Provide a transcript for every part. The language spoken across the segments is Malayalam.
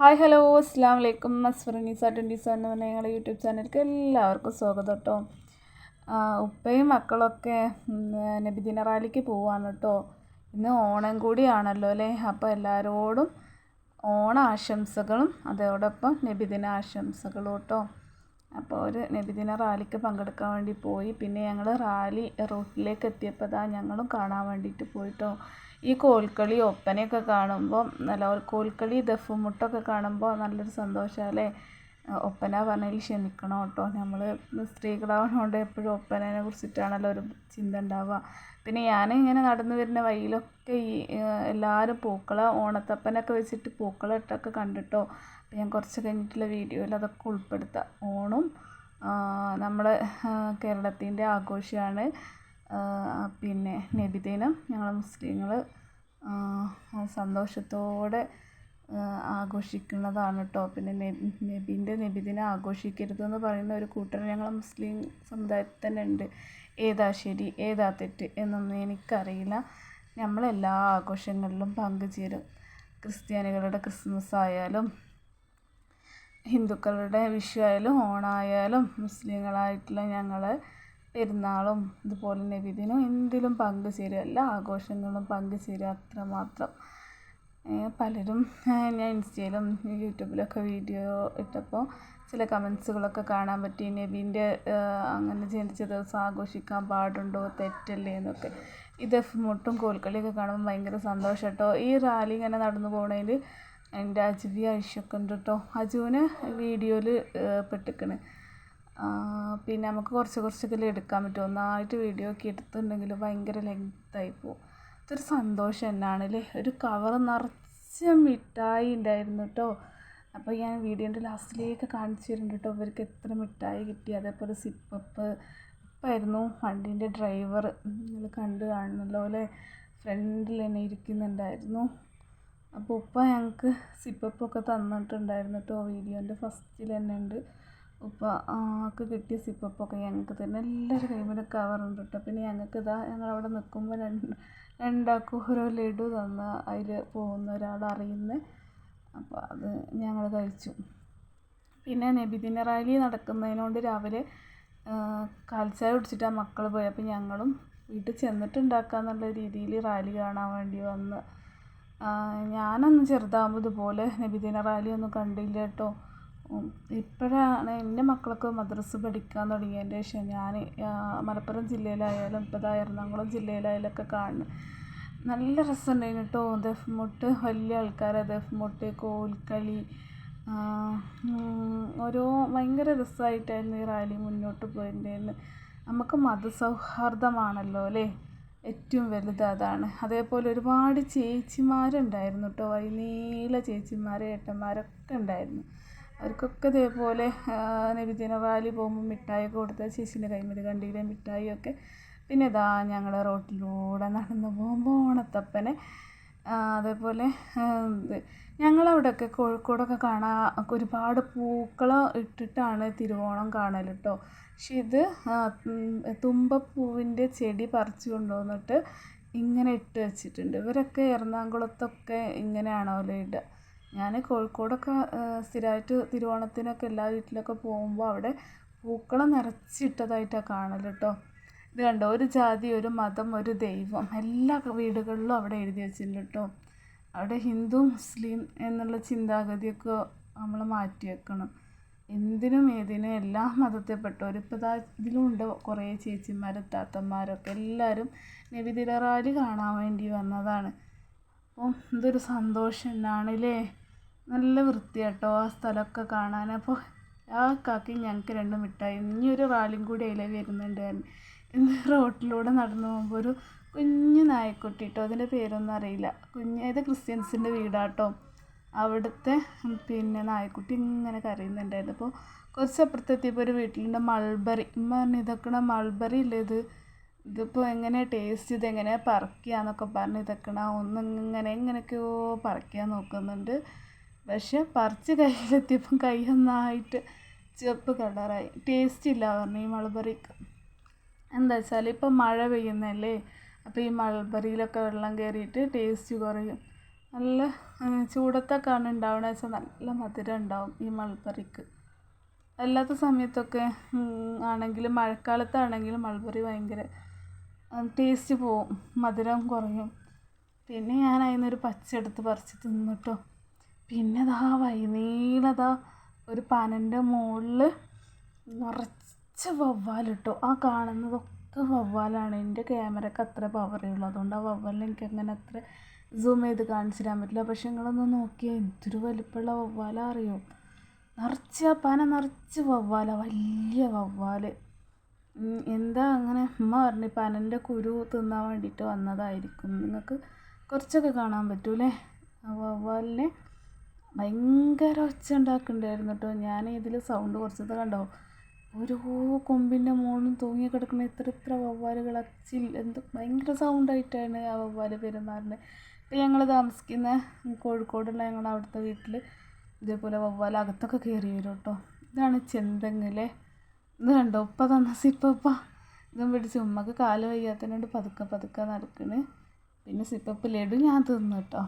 ഹായ് ഹലോ അസ്സാം വലൈക്കും അസ്ഫറിനിസ ട്വന്റി സെവൻ എന്ന് പറഞ്ഞ ഞങ്ങളുടെ യൂട്യൂബ് ചാനലിലേക്ക് എല്ലാവർക്കും സ്വാഗതം കേട്ടോ. ഉപ്പയും മക്കളൊക്കെ നബിദിന റാലിക്ക് പോവാണ് കേട്ടോ. ഇന്ന് ഓണം കൂടിയാണല്ലോ അല്ലേ? അപ്പോൾ എല്ലാവരോടും ഓണ ആശംസകളും അതോടൊപ്പം നബിദിന ആശംസകളും കേട്ടോ. അപ്പോൾ ഒരു നബിദിന റാലിക്ക് പങ്കെടുക്കാൻ വേണ്ടി പോയി. പിന്നെ ഞങ്ങൾ റാലി റൂട്ടിലേക്ക് എത്തിയപ്പോൾ അതാ ഞങ്ങളും കാണാൻ വേണ്ടിയിട്ട് പോയിട്ടോ ഈ കോൽക്കളി ഒപ്പനയൊക്കെ കാണുമ്പോൾ നല്ല കോൽക്കളി ദഫുമുട്ടൊക്കെ കാണുമ്പോൾ നല്ലൊരു സന്തോഷമല്ലേ ഒപ്പന പറഞ്ഞതിൽ ക്ഷമിക്കണം കേട്ടോ. നമ്മൾ സ്ത്രീകളാവുന്നതുകൊണ്ട് എപ്പോഴും ഒപ്പനേനെ കുറിച്ചിട്ടാണല്ലോ ഒരു ചിന്ത ഉണ്ടാവുക. പിന്നെ ഞാൻ ഇങ്ങനെ നടന്നു വരുന്ന വഴിയിലൊക്കെ ഈ എല്ലാവരും പൂക്കള ഓണത്തപ്പനൊക്കെ വെച്ചിട്ട് പൂക്കളിട്ടൊക്കെ കണ്ടിട്ടോ. അപ്പം ഞാൻ കുറച്ച് കഴിഞ്ഞിട്ടുള്ള വീഡിയോയിൽ അതൊക്കെ ഉൾപ്പെടുത്താം. ഓണം നമ്മുടെ കേരളത്തിന്റെ ആഘോഷമാണ്. പിന്നെ നബിദിനം ഞങ്ങൾ മുസ്ലിങ്ങൾ സന്തോഷത്തോടെ ആഘോഷിക്കുന്നതാണ് കേട്ടോ പിന്നെ നബീന്റെ നബിദിനം ആഘോഷിക്കരുതെന്ന് പറയുന്ന ഒരു കൂട്ടർ ഞങ്ങൾ മുസ്ലിം സമുദായത്തിൽ തന്നെ ഉണ്ട്. ഏതാ ശരി ഏതാ തെറ്റ് എന്നൊന്നും എനിക്കറിയില്ല. നമ്മളെല്ലാ ആഘോഷങ്ങളിലും പങ്കുചേരും. ക്രിസ്ത്യാനികളുടെ ക്രിസ്മസ് ആയാലും ഹിന്ദുക്കളുടെ വിഷു ആയാലും ഓണായാലും മുസ്ലിങ്ങളായിട്ടുള്ള ഞങ്ങൾ പെരുന്നാളും ഇതുപോലെ നബിദിനം എന്തിലും പങ്കുചേരുക എല്ലാ ആഘോഷങ്ങളിലും പങ്കുചേരുക അത്രമാത്രം. പലരും ഞാൻ ഇൻസ്റ്റയിലും യൂട്യൂബിലൊക്കെ വീഡിയോ ഇട്ടപ്പോൾ ചില കമൻസുകളൊക്കെ കാണാൻ പറ്റി. നബീന്റെ അങ്ങനെ ജനിച്ച ദിവസം ആഘോഷിക്കാൻ പാടുണ്ടോ തെറ്റല്ലേ എന്നൊക്കെ. ഇത് മുട്ടും കോൽക്കളിയൊക്കെ കാണുമ്പോൾ ഭയങ്കര സന്തോഷം കേട്ടോ ഈ റാലി ഇങ്ങനെ നടന്നു പോകണതിൽ എന്റെ അജുബി ഐഷൊക്കെ ഉണ്ട് കേട്ടോ അജുവിന് വീഡിയോയിൽ പെട്ടിക്കണ്. പിന്നെ നമുക്ക് കുറച്ച് കുറച്ചൊക്കെ എടുക്കാൻ പറ്റും. ഒന്നായിട്ട് വീഡിയോ ഒക്കെ എടുത്തിട്ടുണ്ടെങ്കിൽ ഭയങ്കര ലെങ്തായി പോകും ഇതൊരു സന്തോഷം തന്നെയാണ് അല്ലേ ഒരു കവർ നിറച്ച് മിഠായി ഉണ്ടായിരുന്നു കേട്ടോ അപ്പോൾ ഞാൻ വീഡിയോന്റെ ലാസ്റ്റിലേക്ക് കാണിച്ചു തരുന്നുണ്ട് കേട്ടോ ഇവർക്ക് എത്ര മിഠായി കിട്ടി. അതേപോലെ സിപ്പപ്പ് ഇപ്പായിരുന്നു വണ്ടീന്റെ ഡ്രൈവർ നിങ്ങൾ കണ്ടു കാണുന്നല്ലോ അല്ലേ ഫ്രണ്ടിൽ തന്നെ ഇരിക്കുന്നുണ്ടായിരുന്നു. അപ്പോൾ ഉപ്പ ഞങ്ങൾക്ക് സിപ്പപ്പൊക്കെ തന്നിട്ടുണ്ടായിരുന്നു കേട്ടോ വീഡിയോന്റെ ഫസ്റ്റിൽ തന്നെ ഉണ്ട്. ഉപ്പ ആക്ക് കിട്ടിയ സിപ്പപ്പൊക്കെ ഞങ്ങൾക്ക് തന്നെ എല്ലാവരുടെ കൈമേലും കവറുണ്ട് കേട്ടോ പിന്നെ ഞങ്ങൾക്ക് ഇതാ ഞങ്ങളവിടെ നിൽക്കുമ്പോൾ രണ്ട് രണ്ടാൾക്കും ഓരോ ലഡു തന്ന് അതിൽ പോകുന്ന ഒരാൾ അറിയുന്നത് അപ്പോൾ അത് ഞങ്ങൾ കഴിച്ചു. പിന്നെ നബിദിന റാലി നടക്കുന്നതിനോണ്ട് രാവിലെ കാൽച്ചായ കുടിച്ചിട്ടാണ് മക്കൾ പോയി. അപ്പോൾ ഞങ്ങളും വീട്ടിൽ ചെന്നിട്ടുണ്ടാക്കാന്നുള്ള രീതിയിൽ റാലി കാണാൻ വേണ്ടി വന്ന്. ഞാനന്ന് ചെറുതാകുമ്പോൾ ഇതുപോലെ നബിദിന റാലി ഒന്നും കണ്ടില്ല കേട്ടോ ഇപ്പോഴാണ് എന്റെ മക്കളൊക്കെ മദ്രസ പഠിക്കാൻ തുടങ്ങിയതിന്റെ ശേഷം ഞാൻ മലപ്പുറം ജില്ലയിലായാലും ഇപ്പോൾ എറണാകുളം ജില്ലയിലായാലും ഒക്കെ കാണുന്നത്. നല്ല രസമുണ്ടായിരുന്നു കേട്ടോ. ദഫ്മുട്ട് വലിയ ആൾക്കാരെ ദഫ്മുട്ട് കോൽക്കളി ഓരോ ഭയങ്കര രസമായിട്ടായിരുന്നു ഈ റാലി മുന്നോട്ട് പോയിട്ടുണ്ടായിരുന്നു നമുക്ക് മതസൗഹാർദ്ദമാണല്ലോ അല്ലേ? ഏറ്റവും വലുത് അതാണ്. അതേപോലെ ഒരുപാട് ചേച്ചിമാരുണ്ടായിരുന്നു കേട്ടോ. വൈനീല ചേച്ചിമാർ ഏട്ടന്മാരൊക്കെ ഉണ്ടായിരുന്നു. അവർക്കൊക്കെ ഇതേപോലെ നബിദിന വാലി പോകുമ്പോൾ മിഠായിയൊക്കെ കൊടുത്ത ചേച്ചീന്റെ കൈമേൽ കണ്ടില്ലേ മിഠായിയൊക്കെ. പിന്നെ ഇതാ ഞങ്ങൾ റോട്ടിലൂടെ നടന്നു പോകുമ്പോൾ ഓണത്തപ്പനെ അതേപോലെ ഞങ്ങളവിടെയൊക്കെ കോഴിക്കോടൊക്കെ കാണാൻ ഒരുപാട് പൂക്കൾ ഇട്ടിട്ടാണ് തിരുവോണം കാണൽ കേട്ടോ പക്ഷെ ഇത് തുമ്പപ്പൂവിന്റെ ചെടി പറിച്ചു കൊണ്ടുവന്നിട്ട് ഇങ്ങനെ ഇട്ട് വെച്ചിട്ടുണ്ട്. ഇവരൊക്കെ എറണാകുളത്തൊക്കെ ഇങ്ങനെയാണല്ലോ ഇടുക? ഞാൻ കോഴിക്കോടൊക്കെ സ്ഥിരമായിട്ട് തിരുവോണത്തിനൊക്കെ എല്ലാ വീട്ടിലൊക്കെ പോകുമ്പോൾ അവിടെ പൂക്കളം നിറച്ചിട്ടതായിട്ടാണ് കാണൽ കേട്ടോ ഇത് കണ്ടോ? ഒരു ജാതി ഒരു മതം ഒരു ദൈവം. എല്ലാ വീടുകളിലും അവിടെ എഴുതി വെച്ചിട്ടുണ്ട് കേട്ടോ അവിടെ ഹിന്ദു മുസ്ലിം എന്നുള്ള ചിന്താഗതിയൊക്കെ നമ്മൾ മാറ്റിവെക്കണം എന്തിനും ഏതിനും എല്ലാ മതത്തിൽപ്പെട്ടവരും ഇപ്പോൾ ഇതാ ഇതിലുണ്ട് കുറേ ചേച്ചിമാർ താത്തന്മാരൊക്കെ എല്ലാവരും നബിദിന റാലി കാണാൻ വേണ്ടി വന്നതാണ്. അപ്പം ഇതൊരു സന്തോഷം തന്നെയാണല്ലേ? നല്ല വൃത്തിയാട്ടോ ആ സ്ഥലമൊക്കെ കാണാൻ. അപ്പോൾ ആ കാക്കി ഞങ്ങൾക്ക് രണ്ട് മിഠായി ഇനി ഒരു റാലിയും കൂടി അതിലെ വരുന്നുണ്ട് ഇന്ന് റോട്ടിലൂടെ നടന്നു പോകുമ്പോൾ ഒരു കുഞ്ഞു നായക്കുട്ടി കേട്ടോ അതിന്റെ പേരൊന്നും അറിയില്ല. കുഞ്ഞ് ഏത് ക്രിസ്ത്യൻസിന്റെ വീടാട്ടോ. അവിടുത്തെ പിന്നെ നായക്കുട്ടി ഇങ്ങനെ കരയുന്നുണ്ടായിരുന്നു. അപ്പോൾ കുറച്ച് അപ്പുറത്തെത്തിയപ്പോൾ ഒരു വീട്ടിലുണ്ട് മൾബറി. ഉമ്മ പറഞ്ഞു ഇതൊക്കെ മൾബറി ഇല്ലേ ഇത്? ഇതിപ്പോൾ എങ്ങനെ ടേസ്റ്റ് ഇത്? എങ്ങനെ പറിക്കുക എന്നൊക്കെ പറഞ്ഞ് ഇതൊക്കെ ഒന്നിങ്ങനെ എങ്ങനെയൊക്കെയോ പറിക്കാൻ നോക്കുന്നുണ്ട്. പക്ഷെ പറിച്ച് കയ്യിലെത്തിയപ്പം കൈ ഒന്നായിട്ട് ചുവപ്പ് കളറായി. ടേസ്റ്റ് ഇല്ല പറഞ്ഞു ഈ മൾബറിക്ക് എന്താ വെച്ചാൽ ഇപ്പം മഴ പെയ്യുന്നതല്ലേ അപ്പോൾ ഈ മൾബറിയിലൊക്കെ വെള്ളം കയറിയിട്ട് ടേസ്റ്റ് കുറയും. നല്ല ചൂടത്തൊക്കെയാണ് ഉണ്ടാവുന്നത് വെച്ചാൽ നല്ല മധുരം ഉണ്ടാവും ഈ മൾബറിക്ക് അല്ലാത്ത സമയത്തൊക്കെ ആണെങ്കിലും മഴക്കാലത്താണെങ്കിലും മൾബറി ഭയങ്കര ടേസ്റ്റ് പോവും മധുരം കുറയും. പിന്നെ ഞാൻ അതിൽ നിന്നൊരു പച്ച എടുത്ത് പറിച്ച് തിന്നിട്ടോ. പിന്നെ ദാ വൈനീളതാ ഒരു പനന്റെ മുകളിൽ നിറച്ച് വവ്വാൽ കേട്ടോ ആ കാണുന്നതൊക്കെ വവ്വാലാണ്. എന്റെ ക്യാമറയ്ക്ക് അത്ര പവറേ ഉള്ളൂ അതുകൊണ്ട് ആ വവ്വാലിനെ എനിക്ക് അങ്ങനെ അത്ര സൂം ചെയ്ത് കാണിച്ചു തരാൻ പറ്റില്ല. പക്ഷെ നിങ്ങളൊന്ന് നോക്കിയാൽ എന്തൊരു വലിപ്പമുള്ള വവ്വാലാ അറിയോ? നിറച്ച് ആ പന നിറച്ച് വവ്വാല. വലിയ വവ്വാൽ എന്താ അങ്ങനെ? ഉമ്മ പറഞ്ഞു പനന്റെ കുരു തിന്നാൻ വേണ്ടിയിട്ട് വന്നതായിരിക്കും. നിങ്ങൾക്ക് കുറച്ചൊക്കെ കാണാൻ പറ്റൂലേ വവ്വാലിനെ ഭയങ്കര ഒച്ച ഉണ്ടാക്കുന്നുണ്ടായിരുന്നു കേട്ടോ ഞാൻ ഇതിൽ സൗണ്ട് കുറച്ചത് കണ്ടോ? ഓരോ കൊമ്പിന്റെ മുകളിലും തൂങ്ങി കിടക്കുന്ന ഇത്ര ഇത്ര വവ്വാലുകൾ അച്ചിൽ എന്ത് ഭയങ്കര സൗണ്ടായിട്ടാണ് ആ വവ്വാൽ പെരുമാറുന്നത് ഇപ്പം ഞങ്ങൾ താമസിക്കുന്ന കോഴിക്കോടുള്ള ഞങ്ങളുടെ അവിടുത്തെ വീട്ടിൽ ഇതേപോലെ വവ്വാൽ അകത്തൊക്കെ കയറി വരും കേട്ടോ ഇതാണ് ചെന്തെങ്ങല്ലേ ഇത് കണ്ടോ? ഉപ്പ തന്ന സിപ്പപ്പ ഇതും പിടിച്ച് ഉമ്മക്ക് കാൽ വയ്യാത്തതിനോട് പതുക്കെ പതുക്കെ നടക്കണ്. പിന്നെ സിപ്പപ്പ് ലഡു ഞാൻ തിന്നു കേട്ടോ.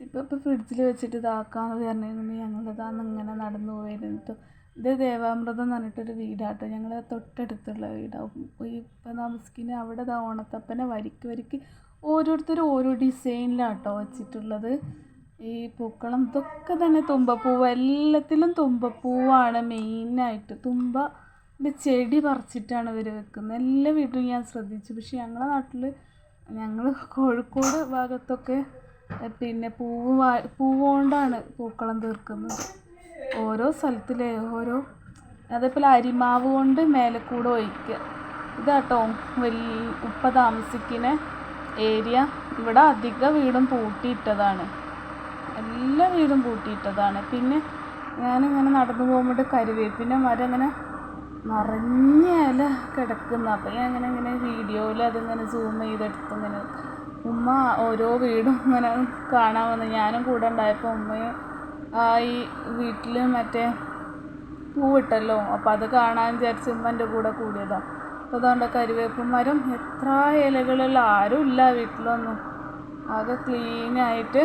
സിപ്പപ്പ് ഫ്രിഡ്ജിൽ വെച്ചിട്ട് ഇതാക്കാന്ന് പറഞ്ഞിരുന്നു. ഞങ്ങളിതാന്ന് ഇങ്ങനെ നടന്നു പോയിരുന്നു ഇത് ദേവാമൃതം എന്ന് പറഞ്ഞിട്ടൊരു വീടാട്ടോ. ഞങ്ങൾ തൊട്ടടുത്തുള്ള വീടാണ് ഇപ്പം താമസിക്കുന്ന അവിടെ ദാ ഓണത്തപ്പനെ വരിക്ക് വരിക്ക് ഓരോരുത്തരും ഓരോ ഡിസൈനിലാട്ടോ വെച്ചിട്ടുള്ളത്. ഈ പൂക്കളം ഇതൊക്കെ തന്നെ തുമ്പപ്പൂവ് എല്ലാത്തിലും തുമ്പപ്പൂവാണ് മെയിനായിട്ട്. തുമ്പ ഇത് ചെടി പറിച്ചിട്ടാണ് ഇവർ വെക്കുന്നത്. എല്ലാ വീട്ടിലും ഞാൻ ശ്രദ്ധിച്ചു. പക്ഷേ ഞങ്ങളുടെ നാട്ടിൽ ഞങ്ങൾ കോഴിക്കോട് ഭാഗത്തൊക്കെ പിന്നെ പൂവ് പൂവ് കൊണ്ടാണ് പൂക്കളം തീർക്കുന്നത്. ഓരോ സ്ഥലത്തിലെ ഓരോ അതേപോലെ അരിമാവ് കൊണ്ട് മേലെ കൂടെ ഒഴിക്കുക. ഇതാട്ടോ വലിയ ഉപ്പ താമസിക്കുന്ന ഏരിയ. ഇവിടെ അധിക വീടും പൂട്ടിയിട്ടതാണ്. എല്ലാ വീടും പൂട്ടിയിട്ടതാണ്. പിന്നെ ഞാനിങ്ങനെ നടന്നു പോകുമ്പോൾ കറിവേപ്പിന്റെ മരം ഇങ്ങനെ നിറഞ്ഞ ഇല കിടക്കുന്ന. അപ്പം ഞാൻ അങ്ങനെ ഇങ്ങനെ വീഡിയോയിൽ അതിങ്ങനെ സൂം ചെയ്തെടുത്ത് ഇങ്ങനെ ഉമ്മ ഓരോ വീടും ഇങ്ങനെ കാണാൻ വന്നു. ഞാനും കൂടെ ഉണ്ടായപ്പോൾ ഉമ്മയും ആ ഈ വീട്ടിൽ മറ്റേ പൂവിട്ടല്ലോ അപ്പോൾ അത് കാണാൻ വിചാരിച്ച് ഉമ്മ എന്റെ കൂടെ കൂടിയതാണ് അപ്പോൾ അതുകൊണ്ട് കരുവേപ്പുമരം എത്ര ഇലകളുള്ള ആരും ഇല്ല വീട്ടിലൊന്നും. ആകെ ക്ലീനായിട്ട്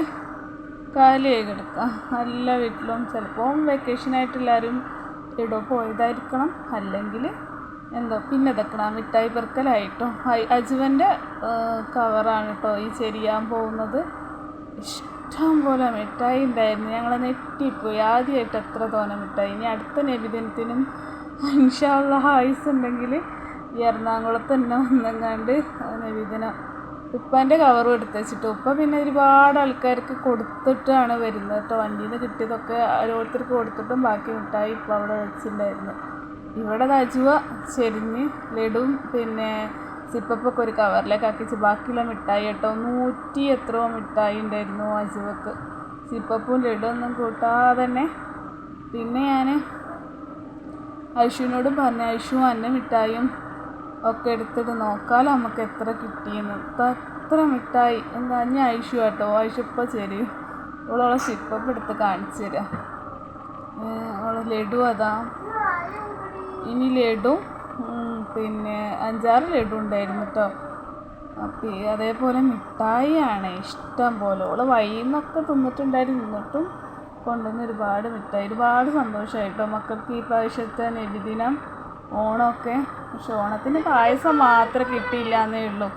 കാലിയായി കിടക്കാം എല്ലാ വീട്ടിലും. ചിലപ്പോൾ വെക്കേഷനായിട്ട് എല്ലാവരും എവിടെ പോയതായിരിക്കണം. അല്ലെങ്കിൽ എന്തോ പിന്നെ ഇതൊക്കെയാണ് മിഠായി പെറുക്കലായിട്ടോ. അജുവന്റെ കവറാണ് കേട്ടോ ഈ ചെരിയാൻ പോകുന്നത്. ഇഷ്ടം പോലെ മിഠായി ഉണ്ടായിരുന്നു. ഞങ്ങൾ നെറ്റിപ്പോയി ആദ്യമായിട്ട് എത്ര തോനെ മിഠായി. ഇനി അടുത്ത നബിദിനത്തിനും ഇൻഷാള്ള ആയുസ് ഉണ്ടെങ്കിൽ ഈ എറണാകുളത്ത് തന്നെ വന്നെങ്ങാണ്ട് നബിദിനം ഉപ്പാന്റെ കവറും എടുത്ത് വെച്ചിട്ട്. ഉപ്പ പിന്നെ ഒരുപാട് ആൾക്കാർക്ക് കൊടുത്തിട്ടാണ് വരുന്നത് കേട്ടോ വണ്ടിയിൽ നിന്ന് കിട്ടിയതൊക്കെ ഓരോരുത്തർക്ക് കൊടുത്തിട്ടും ബാക്കി മിഠായി ഇപ്പോൾ അവിടെ വെച്ചിട്ടുണ്ടായിരുന്നു. ഇവിടെ നജുവ ചെരിഞ്ഞ് ലഡുവും പിന്നെ സിപ്പപ്പൊക്കെ ഒരു കവറിലേക്ക് ആക്കിച്ച് ബാക്കിയുള്ള മിഠായി കേട്ടോ നൂറ്റി എത്രയോ മിഠായി ഉണ്ടായിരുന്നു അജുവക്ക് സിപ്പപ്പും ലഡും ഒന്നും കൂട്ടാതെ തന്നെ. പിന്നെ ഞാൻ ഐഷുവിനോടും പറഞ്ഞു ഐഷു അന്ന മിഠായും ഒക്കെ എടുത്തിട്ട് നോക്കാലോ നമുക്ക് എത്ര കിട്ടിയെന്ന്. എത്ര മിഠായി? എന്താ ഞാൻ ഐഷു കേട്ടോ ഐഷു ഇപ്പോൾ ശരി ഇവളോളെ സിപ്പപ്പ് എടുത്ത് കാണിച്ചു തരാം. ഓളെ ലഡു അതാ. ഇനി ലഡു പിന്നെ അഞ്ചാറ് ലഡു ഉണ്ടായിരുന്നു കേട്ടോ അപ്പം അതേപോലെ മിഠായിയാണ് ഇഷ്ടം പോലെ. ഓൾ വൈന്നൊക്കെ തിന്നിട്ടുണ്ടായിരുന്നു. എന്നിട്ടും കൊണ്ടുവന്ന് ഒരുപാട് മിഠായി ഒരുപാട് സന്തോഷമായിട്ടോ മക്കൾക്ക് ഈ പ്രാവശ്യത്തെ നബിദിനം ഓണമൊക്കെ. പക്ഷെ ഓണത്തിന് പായസം മാത്രം കിട്ടിയില്ല എന്നേ ഉള്ളൂ.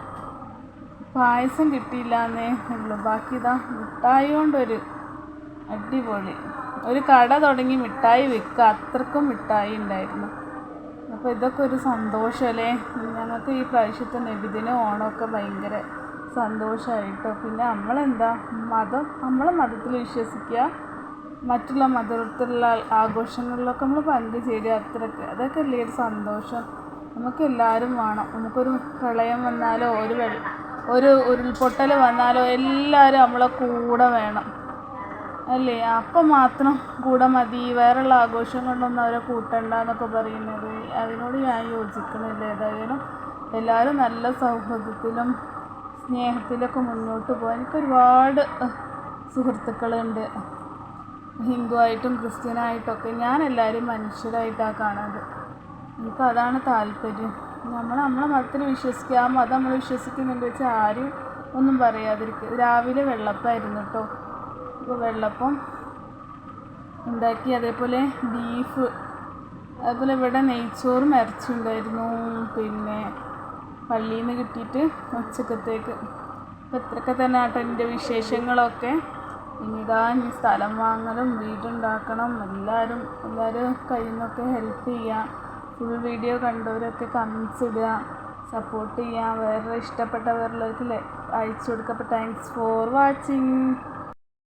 പായസം കിട്ടിയില്ല എന്നേ ഉള്ളൂ. ബാക്കി ഇതാ മിഠായി കൊണ്ടൊരു അടിപൊളി. ഒരു കട തുടങ്ങി മിഠായി വിൽക്കുക. അത്രക്കും മിഠായി ഉണ്ടായിരുന്നു. അപ്പോൾ ഇതൊക്കെ ഒരു സന്തോഷമല്ലേ ഞങ്ങൾക്ക് ഈ പ്രാവശ്യത്തെ നബിദിനം ഓണമൊക്കെ ഭയങ്കര സന്തോഷമായിട്ടോ പിന്നെ നമ്മളെന്താ? മതം നമ്മളെ മതത്തിൽ വിശ്വസിക്കുക. മറ്റുള്ള മതത്തിലുള്ള ആഘോഷങ്ങളിലൊക്കെ നമ്മൾ പങ്കുചേരുക അത്രയ്ക്ക്. അതൊക്കെ അല്ലേ ഒരു സന്തോഷം. നമുക്ക് എല്ലാവരും വേണം. നമുക്കൊരു പ്രളയം വന്നാലോ ഒരു വെള്ള ഒരു ഉരുൾപൊട്ടൽ വന്നാലോ എല്ലാവരും നമ്മളെ കൂടെ വേണം. അല്ലേ? അപ്പം മാത്രം കൂടെ മതി. വേറെയുള്ള ആഘോഷം കൊണ്ടൊന്നും അവരെ കൂട്ടണ്ട എന്നൊക്കെ പറയുന്നത്. അതിനോട് ഞാൻ യോജിക്കുന്നില്ല ഏതായാലും എല്ലാവരും നല്ല സൗഹൃദത്തിലും സ്നേഹത്തിലൊക്കെ മുന്നോട്ട് പോകാൻ എനിക്ക് ഒരുപാട് സുഹൃത്തുക്കളുണ്ട്. ഹിന്ദു ആയിട്ടും ക്രിസ്ത്യനായിട്ടൊക്കെ. ഞാൻ എല്ലാവരും മനുഷ്യരായിട്ടാണ് കാണുന്നത് എനിക്ക് അതാണ് താല്പര്യം. നമ്മൾ നമ്മളെ മതത്തിൽ വിശ്വസിക്കുക. ആ മതം നമ്മൾ വിശ്വസിക്കുന്നുണ്ട് വെച്ചാൽ ആരും ഒന്നും പറയാതിരിക്കുക രാവിലെ വെള്ളപ്പായിരുന്നു കേട്ടോ അപ്പോൾ വെള്ളപ്പം ഉണ്ടാക്കി. അതേപോലെ ബീഫ് അതേപോലെ ഇവിടെ നെയ്ച്ചോറും ഇറച്ചിയുണ്ടായിരുന്നു പിന്നെ പള്ളിയിൽ നിന്ന് കിട്ടിയിട്ട് ഉച്ചക്കത്തേക്ക്. അപ്പോൾ ഇത്രയൊക്കെ തന്നെ ആട്ടോ എന്റെ വിശേഷങ്ങളൊക്കെ. ഇനിതാ ഇനി സ്ഥലം വാങ്ങലും വീടുണ്ടാക്കണം. എല്ലാവരും എല്ലാവരും കയ്യിൽ നിന്നൊക്കെ ഹെൽപ്പ് ചെയ്യുക ഫുൾ വീഡിയോ കണ്ടവരൊക്കെ കമൻസ് ഇടുക. സപ്പോർട്ട് ചെയ്യുക വേറെ ഇഷ്ടപ്പെട്ടവരിലേക്ക് അയച്ചു കൊടുക്കുക. അപ്പോൾ താങ്ക്സ് ഫോർ വാച്ചിങ്